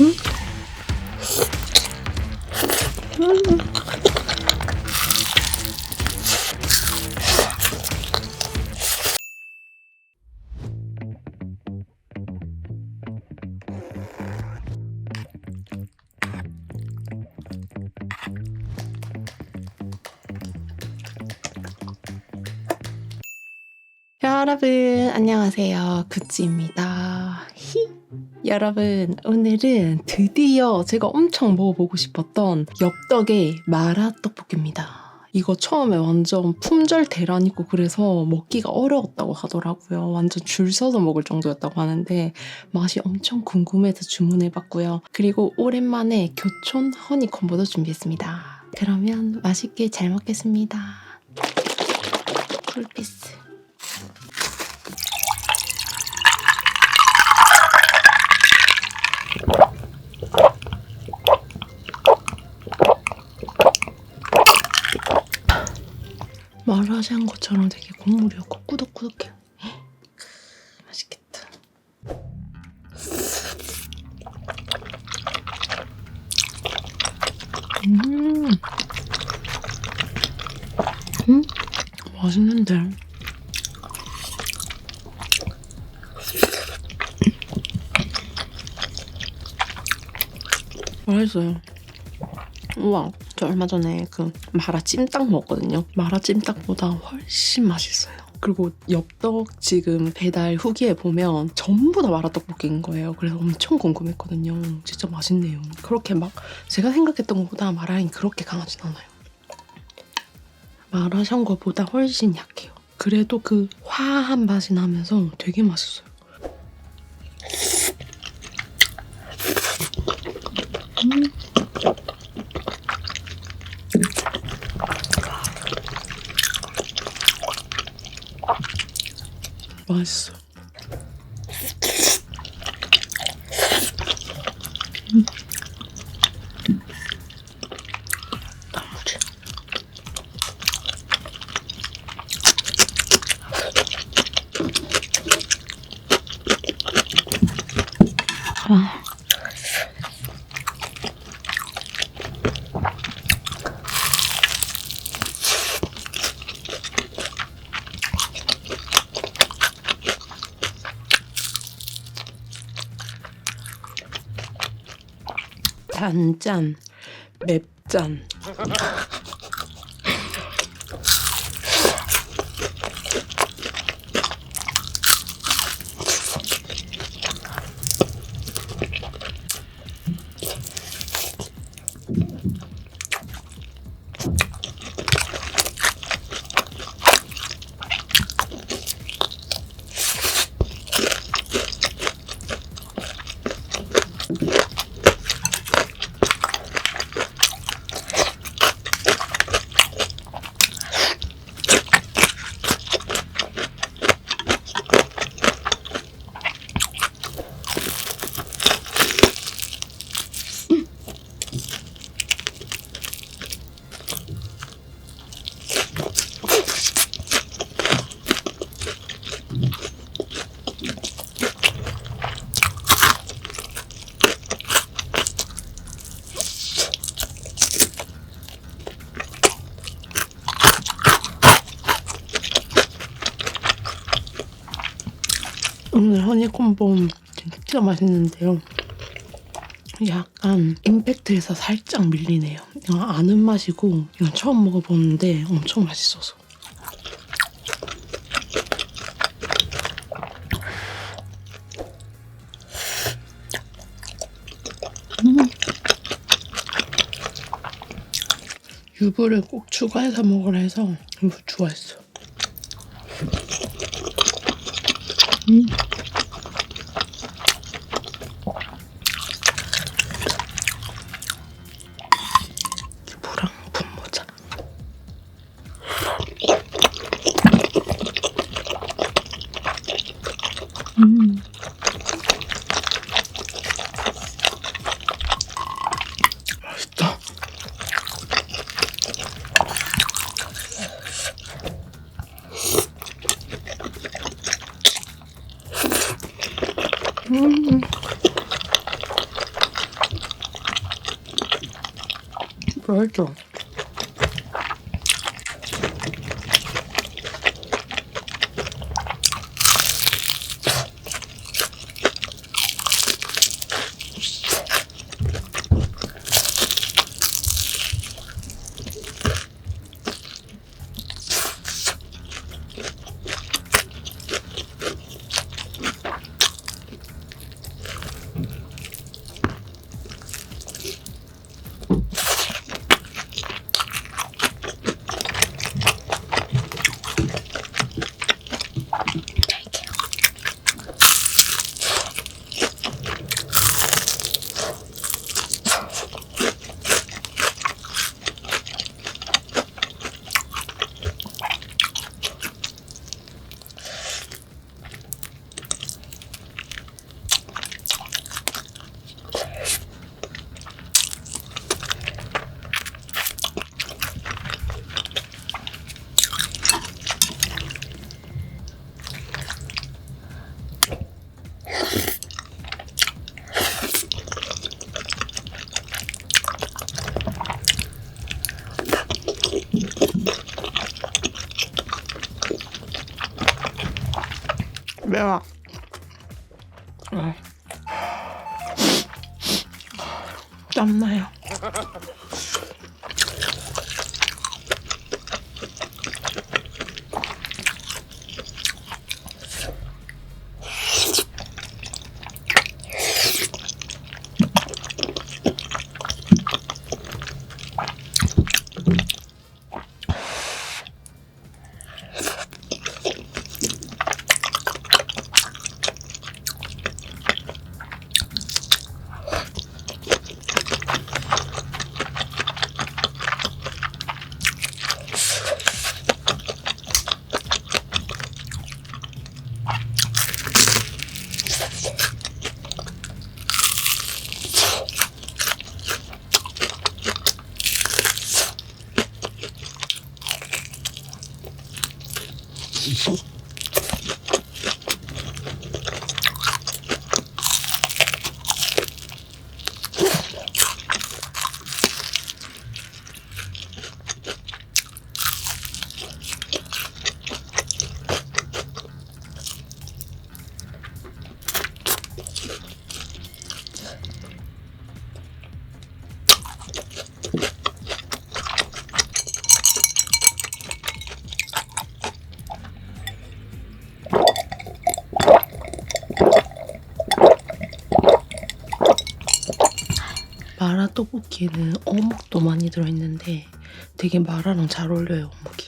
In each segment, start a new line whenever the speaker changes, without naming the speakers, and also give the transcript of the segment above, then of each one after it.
うん。 여러분 안녕하세요. 구찌입니다. 히. 여러분 오늘은 드디어 제가 엄청 먹어보고 싶었던 엽떡의 마라 떡볶이입니다. 이거 처음에 완전 품절 대란이고 그래서 먹기가 어려웠다고 하더라고요. 완전 줄 서서 먹을 정도였다고 하는데 맛이 엄청 궁금해서 주문해봤고요. 그리고 오랜만에 교촌 허니콤보도 준비했습니다. 그러면 맛있게 잘 먹겠습니다. 쿨피스 마라샹 것처럼 되게 국물이었고 꾸덕꾸덕해요. 맛있겠다. 음, 음, 맛있는데. 맛있어요. 우와, 저 얼마 전에 그 마라 찜닭 먹었거든요. 마라 찜닭보다 훨씬 맛있어요. 그리고 엽떡 지금 배달 후기에 보면 전부 다 마라 떡볶이인 거예요. 그래서 엄청 궁금했거든요. 진짜 맛있네요. 그렇게 막 제가 생각했던 것보다 마라향이 그렇게 강하진 않아요. 마라샹궈보다 훨씬 약해요. 그래도 그 화한 맛이 나면서 되게 맛있어요. 맛 있 단짠, 맵짠. 오늘 허니콤보 진짜 맛있는데요. 약간 임팩트에서 살짝 밀리네요. 이건 아는 맛이고 이건 처음 먹어보는데 엄청 맛있어서. 음. 유부를 꼭 추가해서 먹으라 해서 유부 좋아했어. 음. 유부랑 분모자. 음. 맛있다. 음. 맛있어. 매워. 어. 땀나요. Isso. 떡볶이는 어묵도 많이 들어있는데 되게 마라랑 잘 어울려요 어묵이.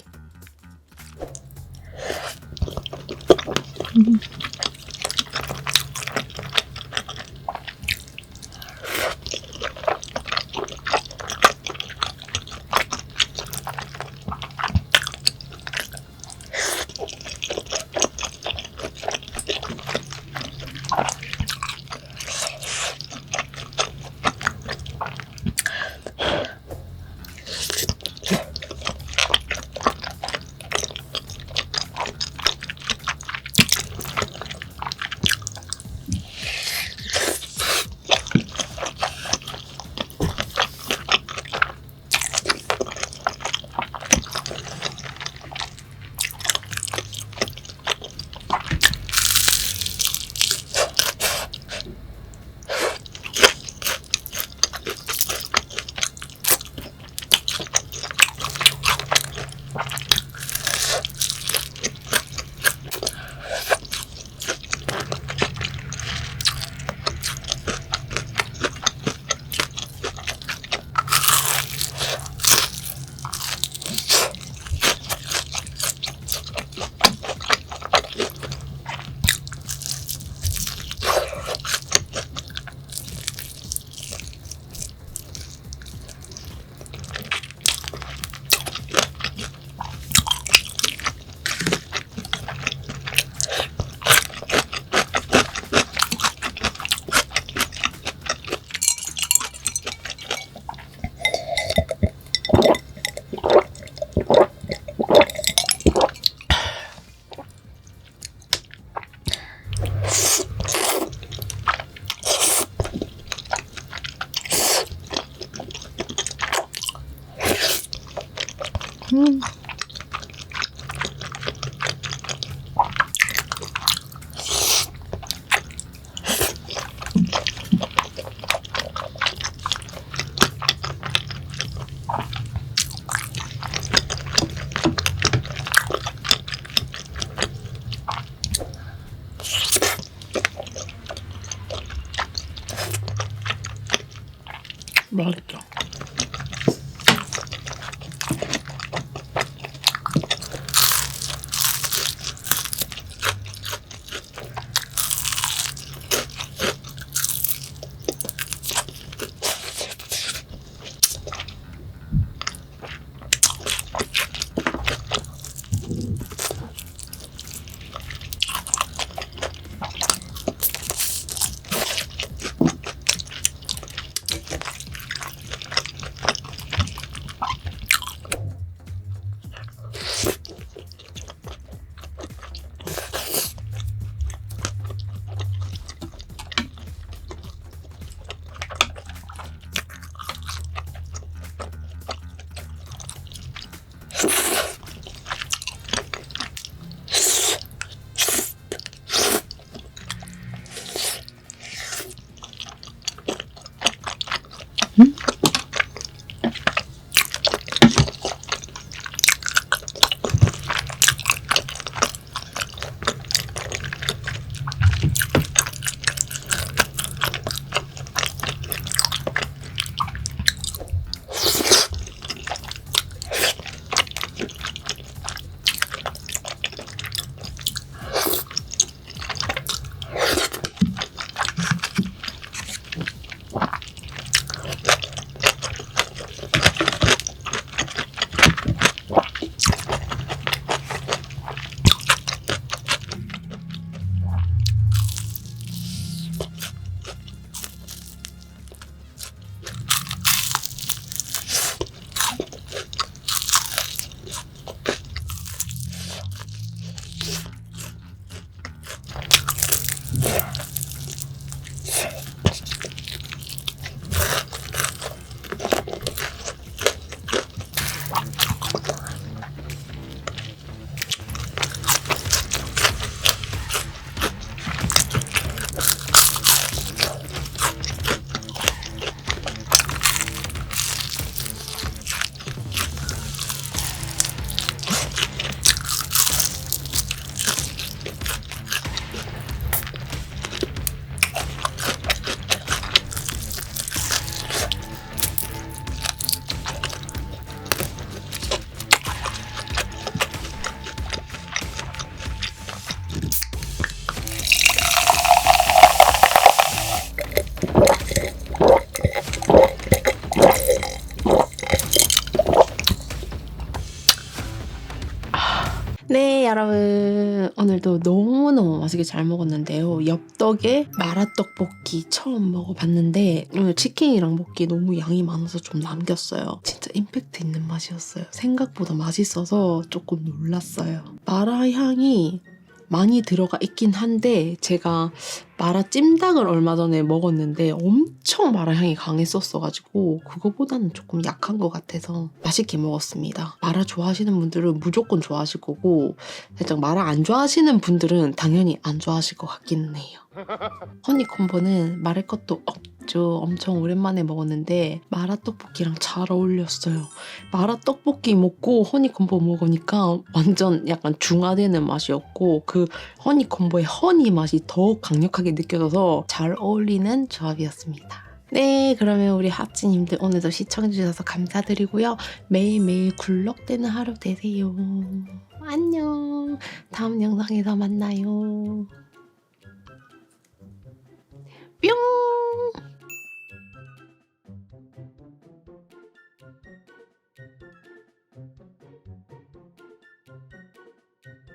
음. 맛있죠. 네, 여러분. 오늘도 너무너무 맛있게 잘 먹었는데요. 엽떡에 마라떡볶이 처음 먹어봤는데, 오늘 치킨이랑 먹기 너무 양이 많아서 좀 남겼어요. 진짜 임팩트 있는 맛이었어요. 생각보다 맛있어서 조금 놀랐어요. 마라 향이 많이 들어가 있긴 한데, 제가 마라 찜닭을 얼마 전에 먹었는데 엄청 마라 향이 강했었어가지고 그거보다는 조금 약한 것 같아서 맛있게 먹었습니다. 마라 좋아하시는 분들은 무조건 좋아하실 거고 살짝 마라 안 좋아하시는 분들은 당연히 안 좋아하실 것 같기는 해요. 허니콤보는 말할 것도 없 죠. 엄청 오랜만에 먹었는데 마라 떡볶이랑 잘 어울렸어요. 마라 떡볶이 먹고 허니콤보 먹으니까 완전 약간 중화되는 맛이었고 그 허니콤보의 허니 맛이 더 강력하게 느껴져서 잘 어울리는 조합이었습니다. 네, 그러면 우리 합지님들 오늘도 시청해주셔서 감사드리고요. 매일매일 굴럭대는 하루 되세요. 안녕. 다음 영상에서 만나요. 뿅!